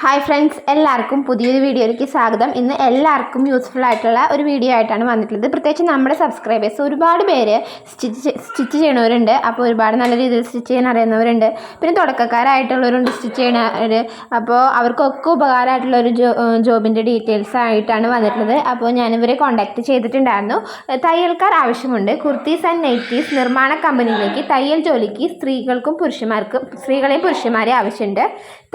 Hi friends എല്ലാവർക്കും പുതിയൊരു വീഡിയോയിലേക്ക് സ്വാഗതം. ഇന്ന് എല്ലാവർക്കും യൂസ്ഫുൾ ആയിട്ടുള്ള ഒരു വീഡിയോ ആയിട്ടാണ് വന്നിട്ടുള്ളത്. പ്രത്യേകിച്ച് നമ്മുടെ സബ്സ്ക്രൈബേഴ്സ് ഒരുപാട് പേര് സ്റ്റിച്ച് സ്റ്റിച്ച് ചെയ്യണവരുണ്ട്. അപ്പോൾ ഒരുപാട് നല്ല രീതിയിൽ സ്റ്റിച്ച് ചെയ്യാൻ അറിയുന്നവരുണ്ട്. പിന്നെ തുടക്കക്കാരായിട്ടുള്ളവരുണ്ട് സ്റ്റിച്ച് ചെയ്യണവർ അപ്പോൾ അവർക്കൊക്കെ ഉപകാരമായിട്ടുള്ള ഒരു ജോബിന്റെ ഡീറ്റെയിൽസ് ആയിട്ടാണ് വന്നിട്ടുള്ളത്. അപ്പോൾ ഞാനിവരെ കോൺടാക്റ്റ് ചെയ്തിട്ടുണ്ടായിരുന്നു. തയ്യൽക്കാർ ആവശ്യമുണ്ട്. കുർത്തീസ് ആൻഡ് നൈറ്റീസ് നിർമ്മാണ കമ്പനിയിലേക്ക് തയ്യൽ ജോലിക്ക് സ്ത്രീകൾക്കും പുരുഷന്മാർക്കും സ്ത്രീകളെയും പുരുഷന്മാരെയും ആവശ്യമുണ്ട്.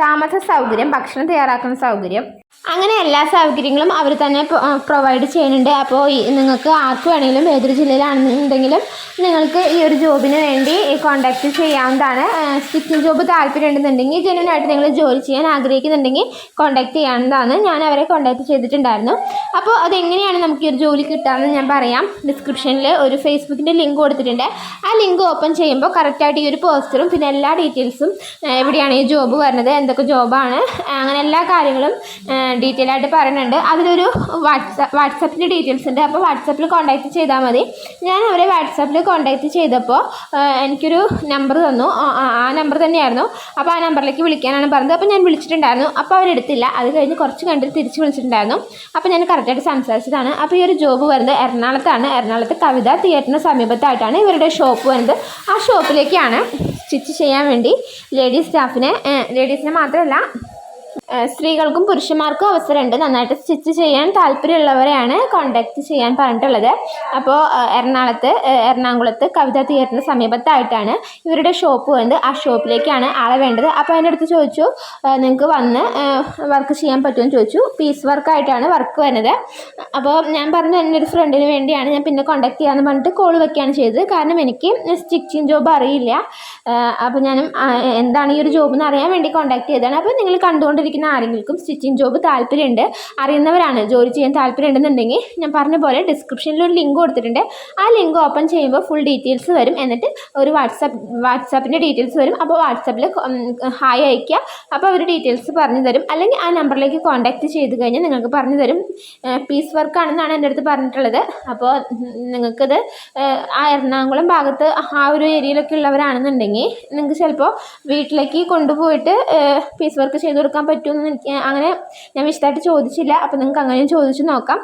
താമസ സൗകര്യം ഭക്ഷണം തയ്യാറാക്കുന്ന സൗകര്യം. അങ്ങനെ എല്ലാ സൗകര്യങ്ങളും അവർ തന്നെ പ്രൊവൈഡ് ചെയ്യുന്നുണ്ട്. അപ്പോൾ നിങ്ങൾക്ക് ആർക്ക് വേണമെങ്കിലും ഏതൊരു ജില്ലയിലാണെന്നുണ്ടെങ്കിലും നിങ്ങൾക്ക് ഈ ഒരു ജോബിന് വേണ്ടി കോൺടാക്റ്റ് ചെയ്യാവുന്നതാണ്. സ്റ്റിച്ചിങ് ജോബ് താല്പര്യം ഉണ്ടെന്നുണ്ടെങ്കിൽ ജെന്യൂൻ നിങ്ങൾ ജോലി ചെയ്യാൻ ആഗ്രഹിക്കുന്നുണ്ടെങ്കിൽ കോൺടാക്റ്റ് ചെയ്യാവുന്നതാണ്. ഞാൻ അവരെ കോൺടാക്റ്റ് ചെയ്തിട്ടുണ്ടായിരുന്നു. അപ്പോൾ അതെങ്ങനെയാണ് നമുക്ക് ഈ ഒരു ജോലി കിട്ടാമെന്ന് ഞാൻ പറയാം. ഡിസ്ക്രിപ്ഷനിൽ ഒരു ഫേസ്ബുക്കിന്റെ ലിങ്ക് കൊടുത്തിട്ടുണ്ട്. ആ ലിങ്ക് ഓപ്പൺ ചെയ്യുമ്പോൾ കറക്റ്റായിട്ട് ഈ ഒരു പോസ്റ്ററും പിന്നെ എല്ലാ ഡീറ്റെയിൽസും എവിടെയാണ് ഈ ജോബ് വരുന്നത് എന്തൊക്കെ ജോബാണ് അങ്ങനെ എല്ലാ കാര്യങ്ങളും ഡീറ്റെയിൽ ആയിട്ട് പറയുന്നുണ്ട്. അതിലൊരു വാട്സാപ്പ് വാട്സപ്പിന്റെ ഡീറ്റെയിൽസ് ഉണ്ട്. അപ്പോൾ വാട്സാപ്പിൽ കോൺടാക്റ്റ് ചെയ്താൽ മതി. ഞാൻ അവരെ വാട്സാപ്പിൽ കോൺടാക്റ്റ് ചെയ്തപ്പോൾ എനിക്കൊരു നമ്പർ തന്നു. ആ നമ്പർ തന്നെയായിരുന്നു. അപ്പോൾ ആ നമ്പറിലേക്ക് വിളിക്കാനാണ് പറഞ്ഞത്. അപ്പോൾ ഞാൻ വിളിച്ചിട്ടുണ്ടായിരുന്നു. അപ്പോൾ അവരെടുത്തില്ല. അത് കഴിഞ്ഞ് കുറച്ച് കണ്ടിട്ട് തിരിച്ച് വിളിച്ചിട്ടുണ്ടായിരുന്നു. അപ്പോൾ ഞാൻ കറക്റ്റായിട്ട് സംസാരിച്ചതാണ്. അപ്പോൾ ഈ ഒരു ജോബ് വരുന്നത് എറണാകുളത്താണ്. എറണാകുളത്ത് കവിത തിയേറ്ററിന് സമീപത്തായിട്ടാണ് ഇവരുടെ ഷോപ്പ് വരുന്നത്. ആ ഷോപ്പിലേക്കാണ് സ്റ്റിച്ച് ചെയ്യാൻ വേണ്ടി ലേഡീസ് സ്റ്റാഫിനെ ലേഡീസിനെ മാത്രമല്ല സ്ത്രീകൾക്കും പുരുഷന്മാർക്കും അവസരമുണ്ട്. നന്നായിട്ട് സ്റ്റിച്ച് ചെയ്യാൻ താല്പര്യമുള്ളവരെയാണ് കോണ്ടാക്ട് ചെയ്യാൻ പറഞ്ഞിട്ടുള്ളത്. അപ്പോൾ എറണാകുളത്ത് എറണാകുളത്ത് കവിത തിയേറ്ററിന് സമീപത്തായിട്ടാണ് ഇവരുടെ ഷോപ്പ് വേണ്ടത് ആ ഷോപ്പിലേക്കാണ് ആളെ വേണ്ടത്. അപ്പോൾ അതിന്റെ അടുത്ത് ചോദിച്ചു നിങ്ങൾക്ക് വന്ന് വർക്ക് ചെയ്യാൻ പറ്റുമെന്ന് ചോദിച്ചു. പീസ് വർക്കായിട്ടാണ് വർക്ക് വരുന്നത്. അപ്പോൾ ഞാൻ പറഞ്ഞു എന്റെ ഒരു ഫ്രണ്ടിന് വേണ്ടിയാണ് ഞാൻ പിന്നെ കോണ്ടാക്ട് ചെയ്യാമെന്ന് പറഞ്ഞിട്ട് കോൾ വെക്കുകയാണ് ചെയ്തത്. കാരണം എനിക്ക് സ്റ്റിച്ചിങ് ജോബ് അറിയില്ല. അപ്പോൾ ഞാനും എന്താണ് ഈ ഒരു ജോബ് എന്ന് അറിയാൻ വേണ്ടി കോണ്ടാക്ട് ചെയ്തതാണ്. അപ്പോൾ നിങ്ങൾ കണ്ടുകൊണ്ടിരിക്കുന്ന ആരെങ്കിലും സ്റ്റിച്ചിങ് ജോബ് താല്പര്യമുണ്ട് അറിയുന്നവരാണ് ജോലി ചെയ്യാൻ താല്പര്യം ഉണ്ടെന്നുണ്ടെങ്കിൽ ഞാൻ പറഞ്ഞ പോലെ ഡിസ്ക്രിപ്ഷനിൽ ഒരു ലിങ്ക് കൊടുത്തിട്ടുണ്ട്. ആ ലിങ്ക് ഓപ്പൺ ചെയ്യുമ്പോൾ ഫുൾ ഡീറ്റെയിൽസ് വരും. എന്നിട്ട് ഒരു വാട്സാപ്പ് വാട്സാപ്പിന്റെ ഡീറ്റെയിൽസ് വരും. അപ്പോൾ വാട്സാപ്പിൽ ഹായ് അയക്കുക അപ്പോൾ അവർ ഡീറ്റെയിൽസ് പറഞ്ഞു തരും. അല്ലെങ്കിൽ ആ നമ്പറിലേക്ക് കോൺടാക്ട് ചെയ്ത് കഴിഞ്ഞാൽ നിങ്ങൾക്ക് പറഞ്ഞു തരും. പീസ് വർക്ക് ആണെന്നാണ് എന്റെ അടുത്ത് പറഞ്ഞിട്ടുള്ളത്. അപ്പോൾ നിങ്ങൾക്കത് ആ എറണാകുളം ഭാഗത്ത് ആ ഒരു ഏരിയയിലൊക്കെ ഉള്ളവരാണെന്നുണ്ടെങ്കിൽ നിങ്ങൾക്ക് ചിലപ്പോൾ വീട്ടിലേക്ക് കൊണ്ടുപോയിട്ട് പീസ് വർക്ക് ചെയ്ത് കൊടുക്കാൻ പറ്റുമെന്ന് എനിക്ക് അങ്ങനെ ഞാൻ വിശദമായിട്ട് ചോദിച്ചില്ല. അപ്പോൾ നിങ്ങൾക്ക് അങ്ങനെയും ചോദിച്ച് നോക്കാം.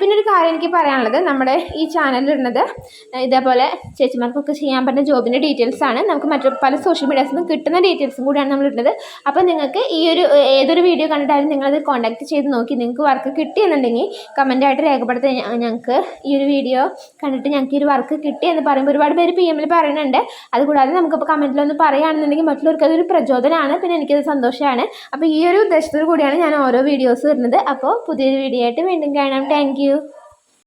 പിന്നെ ഒരു കാര്യം എനിക്ക് പറയാനുള്ളത്. നമ്മുടെ ഈ ചാനലിലിടുന്നത് ഇതേപോലെ ചേച്ചിമാർക്കൊക്കെ ചെയ്യാൻ പറ്റുന്ന ജോബിന്റെ ഡീറ്റെയിൽസ് ആണ്. നമുക്ക് മറ്റു പല സോഷ്യൽ മീഡിയാസിൽ നിന്ന് കിട്ടുന്ന ഡീറ്റെയിൽസും കൂടിയാണ് നമ്മൾ ഇടുന്നത്. അപ്പോൾ നിങ്ങൾക്ക് ഈ ഒരു ഏതൊരു വീഡിയോ കണ്ടിട്ടാലും നിങ്ങളത് കോൺടാക്ട് ചെയ്ത് നോക്കി നിങ്ങൾക്ക് വർക്ക് കിട്ടിയെന്നുണ്ടെങ്കിൽ കമന്റായിട്ട് രേഖപ്പെടുത്താൻ ഞ- ഞങ്ങൾക്ക് ഈ ഒരു വീഡിയോ കണ്ടിട്ട് ഞങ്ങൾക്ക് ഈ ഒരു വർക്ക് കിട്ടി എന്ന് പറയുമ്പോൾ ഒരുപാട് പേര് പി എമ്മിൽ പറയുന്നുണ്ട്. അതുകൂടാതെ നമുക്കിപ്പോൾ കമന്റിലൊന്ന് പറയുകയാണെന്നുണ്ടെങ്കിൽ മറ്റുള്ളവർക്ക് അതൊരു പ്രചോദനമാണ്. പിന്നെ എനിക്കത് സന്തോഷമാണ്. അപ്പോൾ ഈ ഒരു ഉദ്ദേശത്തോടു കൂടിയാണ് ഞാൻ ഓരോ വീഡിയോസ് വരുന്നത് അപ്പോൾ പുതിയൊരു വീഡിയോ ആയിട്ട് വീണ്ടും കാണാം. താങ്ക്